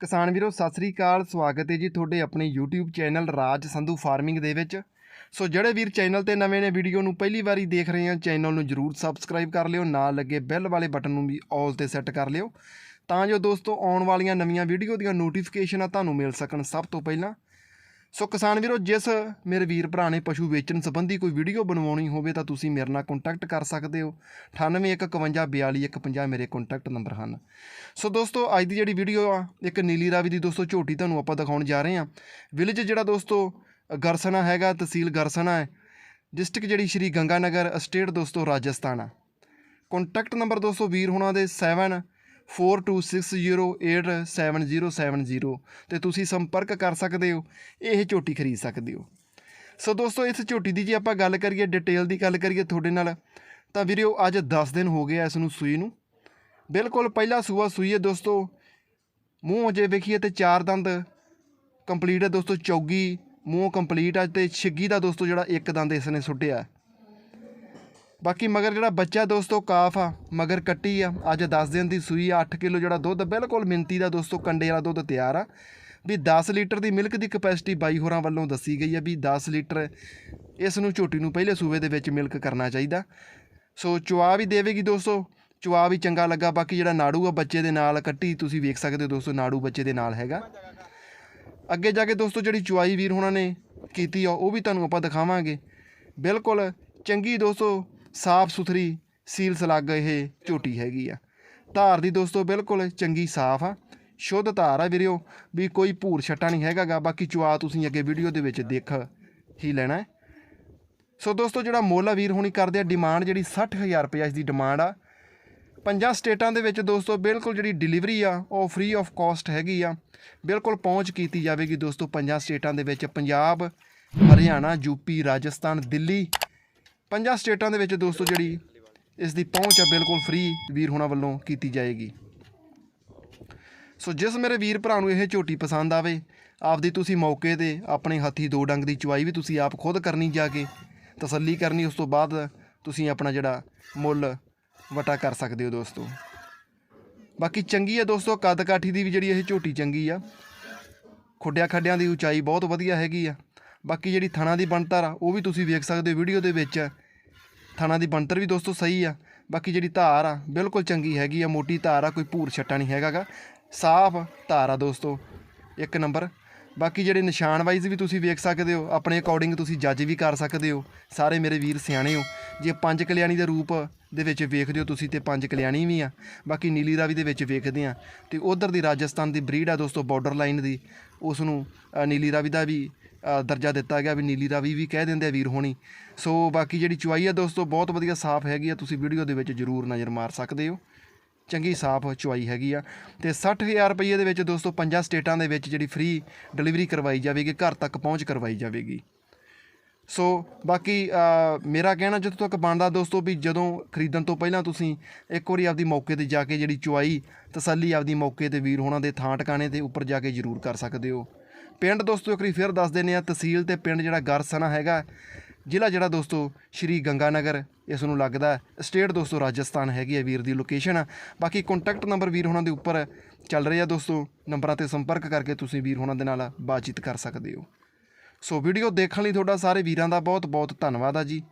ਕਿਸਾਨ ਵੀਰੋ, ਸਤਿ ਸ੍ਰੀ ਅਕਾਲ, ਸਵਾਗਤ ਹੈ ਜੀ ਤੁਹਾਡੇ ਆਪਣੇ YouTube channel Raj Sandhu farming ਦੇ ਵਿੱਚ। ਸੋ ਜਿਹੜੇ ਵੀਰ ਚੈਨਲ ਤੇ ਨਵੇਂ ਨੇ, ਵੀਡੀਓ ਨੂੰ ਪਹਿਲੀ ਵਾਰੀ ਦੇਖ ਰਹੇ ਆ, ਚੈਨਲ ਨੂੰ ਜਰੂਰ ਸਬਸਕ੍ਰਾਈਬ ਕਰ ਲਿਓ, ਨਾਲ ਲੱਗੇ ਬੈਲ ਵਾਲੇ ਬਟਨ ਨੂੰ ਵੀ ਆਲ ਤੇ ਸੈੱਟ ਕਰ ਲਿਓ, ਤਾਂ ਜੋ ਦੋਸਤੋ ਆਉਣ ਵਾਲੀਆਂ ਨਵੀਆਂ ਵੀਡੀਓ ਦੀਆਂ ਨੋਟੀਫਿਕੇਸ਼ਨਾਂ ਤੁਹਾਨੂੰ ਮਿਲ ਸਕਣ ਸਭ ਤੋਂ ਪਹਿਲਾਂ। ਸੋ ਕਿਸਾਨ ਵੀਰੋ, ਜਿਸ ਮੇਰੇ ਵੀਰ ਭਰਾ ਨੇ ਪਸ਼ੂ ਵੇਚਣ ਸੰਬੰਧੀ ਕੋਈ ਵੀਡੀਓ ਬਣਵਾਉਣੀ ਹੋਵੇ ਤਾਂ ਤੁਸੀਂ ਮੇਰੇ ਨਾਲ ਕੰਟੈਕਟ ਕਰ ਸਕਦੇ ਹੋ। 9815424150 ਮੇਰੇ ਕੰਟੈਕਟ ਨੰਬਰ ਹਨ। ਸੋ ਦੋਸਤੋ, ਅੱਜ ਦੀ ਜਿਹੜੀ ਵੀਡੀਓ ਆ, ਇੱਕ ਨੀਲੀ ਰਾਵੀ ਦੀ ਦੋਸਤੋ, ਝੋਟੀ ਤੁਹਾਨੂੰ ਆਪਾਂ ਦਿਖਾਉਣ ਜਾ ਰਹੇ ਹਾਂ। ਵਿਲੇਜ ਜਿਹੜਾ ਦੋਸਤੋ ਗਰਸਨਾ ਹੈਗਾ, ਤਹਿਸੀਲ ਗਰਸਨਾ ਹੈ। ਡਿਸਟ੍ਰਿਕਟ ਜਿਹੜੀ ਸ਼੍ਰੀ ਗੰਗਾਨਗਰ ਸਟੇਟ ਦੋਸਤੋ, ਰਾਜਸਥਾਨ ਆ। ਕੰਟੈਕਟ ਨੰਬਰ ਦੋਸਤੋ ਵੀਰ ਹੁਣਾਂ ਦੇ 7426087070 ਤੇ ਤੁਸੀਂ ਸੰਪਰਕ ਕਰ ਸਕਦੇ ਹੋ, ਇਹ ਝੋਟੀ ਖਰੀਦ ਸਕਦੇ ਹੋ। ਸੋ ਦੋਸਤੋ, ਇਸ ਝੋਟੀ ਦੀ ਜੇ ਆਪਾਂ ਗੱਲ ਕਰੀਏ ਡਿਟੇਲ ਦੀ ਗੱਲ ਕਰੀਏ ਤੁਹਾਡੇ ਨਾਲ, ਤਾਂ ਵੀਰਿਓ ਅੱਜ 10 ਦਿਨ ਹੋ ਗਏ ਇਸ ਨੂੰ ਸੂਈ ਨੂੰ। ਬਿਲਕੁਲ ਪਹਿਲਾ ਸੂਆ ਸੂਈ ਹੈ ਦੋਸਤੋ, ਮੂੰਹ ਜੇ ਵੇਖੀਏ ਤੇ ਚਾਰ ਦੰਦ ਕੰਪਲੀਟ ਹੈ ਦੋਸਤੋ, ਚੌਗੀ, ਮੂੰਹ ਕੰਪਲੀਟ ਆ ਤੇ ਛਿੱਗੀ ਦਾ ਦੋਸਤੋ ਜਿਹੜਾ ਇੱਕ ਦੰਦ ਇਸ ਨੇ ਸੁੱਟਿਆ। ਬਾਕੀ ਮਗਰ ਜਿਹੜਾ ਬੱਚਾ ਦੋਸਤੋ ਕਾਫ ਆ, ਮਗਰ ਕੱਟੀ ਆ। ਅੱਜ 10 ਦਿਨ ਦੀ ਸੂਈ ਆ 8 ਕਿਲੋ ਜਿਹੜਾ ਦੁੱਧ, ਬਿਲਕੁਲ ਮਿੰਤੀ ਦਾ ਦੋਸਤੋ, ਕੰਡੇ ਵਾਲਾ ਦੁੱਧ ਤਿਆਰ ਆ। ਵੀ 10 ਲੀਟਰ ਦੀ ਮਿਲਕ ਦੀ ਕਪੈਸਿਟੀ ਬਾਈ ਹੋਰਾਂ ਵੱਲੋਂ ਦੱਸੀ ਗਈ ਆ ਵੀ 10 ਲੀਟਰ ਇਸ ਨੂੰ ਝੋਟੀ ਨੂੰ ਪਹਿਲੇ ਸੂਬੇ ਦੇ ਵਿੱਚ ਮਿਲਕ ਕਰਨਾ ਚਾਹੀਦਾ। ਸੋ ਚੁਆ ਵੀ ਦੇਵੇਗੀ ਦੋਸਤੋ, ਚੁਆ ਵੀ ਚੰਗਾ ਲੱਗਾ। ਬਾਕੀ ਜਿਹੜਾ ਨਾੜੂ ਆ, ਬੱਚੇ ਦੇ ਨਾਲ ਕੱਟੀ, ਤੁਸੀਂ ਵੇਖ ਸਕਦੇ ਹੋ ਦੋਸਤੋ, ਨਾੜੂ ਬੱਚੇ ਦੇ ਨਾਲ ਹੈਗਾ। ਅੱਗੇ ਜਾ ਕੇ ਦੋਸਤੋ, ਜਿਹੜੀ ਚੁਆਈ ਵੀਰ ਹੋਣਾ ਨੇ ਕੀਤੀ ਆ, ਉਹ ਵੀ ਤੁਹਾਨੂੰ ਆਪਾਂ ਦਿਖਾਵਾਂਗੇ। ਬਿਲਕੁਲ ਚੰਗੀ ਦੋਸਤੋ ਸਾਫ਼ ਸੁਥਰੀ ਸੀਲ ਸਲੱਗ ਇਹ ਝੋਟੀ ਹੈਗੀ ਆ। ਧਾਰ ਦੀ ਦੋਸਤੋ, ਬਿਲਕੁਲ ਚੰਗੀ ਸਾਫ਼ ਆ। ਸ਼ੁੱਧ ਧਾਰ ਆ ਵੀਰਿਓ ਵੀ ਕੋਈ ਭੂਰ ਛੱਟਾ ਨਹੀਂ ਹੈਗਾਗਾ ਬਾਕੀ ਚੁਆ ਤੁਸੀਂ ਅੱਗੇ ਵੀਡੀਓ ਦੇ ਵਿੱਚ ਦੇਖ ਹੀ ਲੈਣਾ ਸੋ ਦੋਸਤੋ, ਜਿਹੜਾ ਮੋਲਾ ਵੀਰ, ਹੋਣੀ ਕਰਦੇ ਆ ਡਿਮਾਂਡ ਜਿਹੜੀ 60000 ਰੁਪਏ ਇਸ ਦੀ ਡਿਮਾਂਡ ਆ। ਪੰਜਾਂ ਸਟੇਟਾਂ ਦੇ ਵਿੱਚ ਦੋਸਤੋ, ਬਿਲਕੁਲ ਜਿਹੜੀ ਡਿਲੀਵਰੀ ਆ, ਉਹ ਫ੍ਰੀ ਆਫ ਕਾਸਟ ਹੈਗੀ ਆ। ਬਿਲਕੁਲ ਪਹੁੰਚ ਕੀਤੀ ਜਾਵੇਗੀ ਦੋਸਤੋ, ਪੰਜਾਂ ਸਟੇਟਾਂ ਦੇ ਵਿੱਚ। ਪੰਜਾਬ, ਹਰਿਆਣਾ ਯੂਪੀ ਰਾਜਸਥਾਨ, ਦਿੱਲੀ ਪੰਜਾਂ ਸਟੇਟਾਂ ਦੇ ਵਿੱਚ ਦੋਸਤੋ ਜਿਹੜੀ ਇਸ ਦੀ ਪਹੁੰਚ ਆ ਬਿਲਕੁਲ ਫ੍ਰੀ ਵੀਰ ਹੋਣਾ ਵੱਲੋਂ ਕੀਤੀ ਜਾਏਗੀ। ਸੋ ਜਿਸ ਮੇਰੇ ਵੀਰ ਭਰਾ ਨੂੰ ਇਹ ਝੋਟੀ ਪਸੰਦ ਆਵੇ, ਆਪਦੀ ਤੁਸੀਂ ਮੌਕੇ ਤੇ ਆਪਣੇ ਹੱਥੀ ਦੋ ਡੰਗ ਦੀ ਚੁਆਈ ਵੀ ਤੁਸੀਂ ਆਪ ਖੁਦ ਕਰਨੀ ਜਾ ਕੇ, ਤਸੱਲੀ ਕਰਨੀ, ਉਸ ਤੋਂ ਬਾਅਦ ਤੁਸੀਂ ਆਪਣਾ ਜਿਹੜਾ ਮੁੱਲ ਵਟਾ ਕਰ ਸਕਦੇ ਹੋ ਦੋਸਤੋ। ਬਾਕੀ ਚੰਗੀ ਹੈ ਦੋਸਤੋ, ਕੱਦ ਕਾਠੀ ਦੀ ਵੀ ਜਿਹੜੀ ਇਹ ਝੋਟੀ ਚੰਗੀ ਆ। ਖੁੱਡਿਆਂ ਖੱਡਿਆਂ ਦੀ ਉਚਾਈ ਬਹੁਤ ਵਧੀਆ ਹੈਗੀ ਆ। ਬਾਕੀ ਜਿਹੜੀ ਥਣਾ ਦੀ ਬਣਤਰ ਆ, ਉਹ ਵੀ ਤੁਸੀਂ ਵੇਖ ਸਕਦੇ ਹੋ ਵੀਡੀਓ ਦੇ ਵਿੱਚ। ਥਣਾ ਦੀ ਬਣਤਰ ਵੀ ਦੋਸਤੋ ਸਹੀ ਆ। ਬਾਕੀ ਜਿਹੜੀ ਧਾਰ ਆ, ਬਿਲਕੁਲ ਚੰਗੀ ਹੈਗੀ ਆ, ਮੋਟੀ ਧਾਰ ਆ, ਕੋਈ ਭੂਰ ਛੱਟਾ ਨਹੀਂ ਹੈਗਾਗਾ। ਸਾਫ਼ ਧਾਰ ਆ ਦੋਸਤੋ, ਇੱਕ ਨੰਬਰ। ਬਾਕੀ ਜਿਹੜੇ ਨਿਸ਼ਾਨ ਵਾਈਜ਼ ਵੀ ਤੁਸੀਂ ਵੇਖ ਸਕਦੇ ਹੋ, ਆਪਣੇ ਅਕੋਰਡਿੰਗ ਤੁਸੀਂ ਜੱਜ ਵੀ ਕਰ ਸਕਦੇ ਹੋ। ਸਾਰੇ ਮੇਰੇ ਵੀਰ ਸਿਆਣੇ ਹੋ। ਜੇ ਪੰਜ ਕਲਿਆਣੀ ਦੇ ਰੂਪ ਦੇ ਵਿੱਚ ਵੇਖਦੇ ਹੋ ਤੁਸੀਂ ਤੇ ਪੰਜ ਕਲਿਆਣੀ ਵੀ ਆ। ਬਾਕੀ ਨੀਲੀ ਰਾਵੀ ਦੇ ਵਿੱਚ ਵੇਖਦੇ ਆ। ਤੇ ਉਧਰ ਦੀ ਰਾਜਸਥਾਨ ਦੀ ਬਰੀਡ ਆ ਦੋਸਤੋ ਬਾਰਡਰ ਲਾਈਨ ਦੀ। ਉਸ ਨੂੰ ਨੀਲੀ ਰਾਵੀ ਦਾ ਵੀ ਦਰਜਾ ਦਿੱਤਾ ਗਿਆ ਵੀ ਨੀਲੀ ਰਾਵੀ ਵੀ ਕਹਿ ਦਿੰਦੇ ਆ ਵੀਰ ਹੋਣੀ। ਸੋ ਬਾਕੀ ਜਿਹੜੀ ਚੁਆਈ ਆ ਦੋਸਤੋ, ਬਹੁਤ ਵਧੀਆ ਸਾਫ਼ ਹੈਗੀ ਆ। ਤੁਸੀਂ ਵੀਡੀਓ ਦੇ ਵਿੱਚ ਜ਼ਰੂਰ ਨਜ਼ਰ ਮਾਰ ਸਕਦੇ ਹੋ। ਚੰਗੀ ਸਾਫ਼ ਚੁਆਈ ਹੈਗੀ ਆ। ਤੇ 60000 ਰੁਪਏ ਦੇ ਵਿੱਚ ਦੋਸਤੋ, ਪੰਜਾਂ ਸਟੇਟਾਂ ਦੇ ਵਿੱਚ ਜਿਹੜੀ ਫ੍ਰੀ ਡਿਲੀਵਰੀ ਕਰਵਾਈ ਜਾਵੇਗੀ, ਘਰ ਤੱਕ ਪਹੁੰਚ ਕਰਵਾਈ ਜਾਵੇਗੀ। ਸੋ ਬਾਕੀ ਮੇਰਾ ਕਹਿਣਾ ਜਦੋਂ ਤੱਕ ਬਣਦਾ ਦੋਸਤੋ ਵੀ ਜਦੋਂ ਖਰੀਦਣ ਤੋਂ ਪਹਿਲਾਂ ਤੁਸੀਂ ਇੱਕ ਵਾਰੀ ਆਪਦੀ ਮੌਕੇ ਤੇ ਜਾ ਕੇ ਜਿਹੜੀ ਚੁਆਈ ਤਸੱਲੀ ਆਪਦੀ ਮੌਕੇ ਤੇ ਵੀਰ ਹੋਣਾ ਦੇ ਥਾਂ ਟਿਕਾਣੇ ਤੇ ਉੱਪਰ ਜਾ ਕੇ ਜ਼ਰੂਰ ਕਰ ਸਕਦੇ ਹੋ। ਪਿੰਡ ਦੋਸਤੋ, ਇੱਕ ਵਾਰੀ ਫਿਰ ਦੱਸ ਦਿੰਦੇ ਆ ਤਹਿਸੀਲ ਤੇ ਪਿੰਡ ਜਿਹੜਾ ਗਰਸਨਾ ਹੈਗਾ, ਜ਼ਿਲ੍ਹਾ ਜਿਹੜਾ ਦੋਸਤੋ, ਸ਼੍ਰੀ ਗੰਗਾਨਗਰ, ਇਸ ਨੂੰ ਲੱਗਦਾ ਸਟੇਟ ਦੋਸਤੋ, ਰਾਜਸਥਾਨ ਹੈਗੀ ਹੈ ਵੀਰ ਦੀ ਲੋਕੇਸ਼ਨ ਬਾਕੀ ਕੰਟੈਕਟ ਨੰਬਰ ਵੀਰ ਹੋਣਾ ਦੇ ਉੱਪਰ ਚੱਲ ਰਿਹਾ ਦੋਸਤੋ, ਨੰਬਰਾਂ ਤੇ ਸੰਪਰਕ ਕਰਕੇ ਤੁਸੀਂ ਵੀਰ ਹੋਣਾ ਦੇ ਨਾਲ ਬਾਤਚੀਤ ਕਰ ਸਕਦੇ ਹੋ। ਸੋ ਵੀਡੀਓ ਦੇਖਣ ਲਈ ਤੁਹਾਡਾ ਸਾਰੇ ਵੀਰਾਂ ਦਾ ਬਹੁਤ ਬਹੁਤ ਧੰਨਵਾਦ ਆ ਜੀ।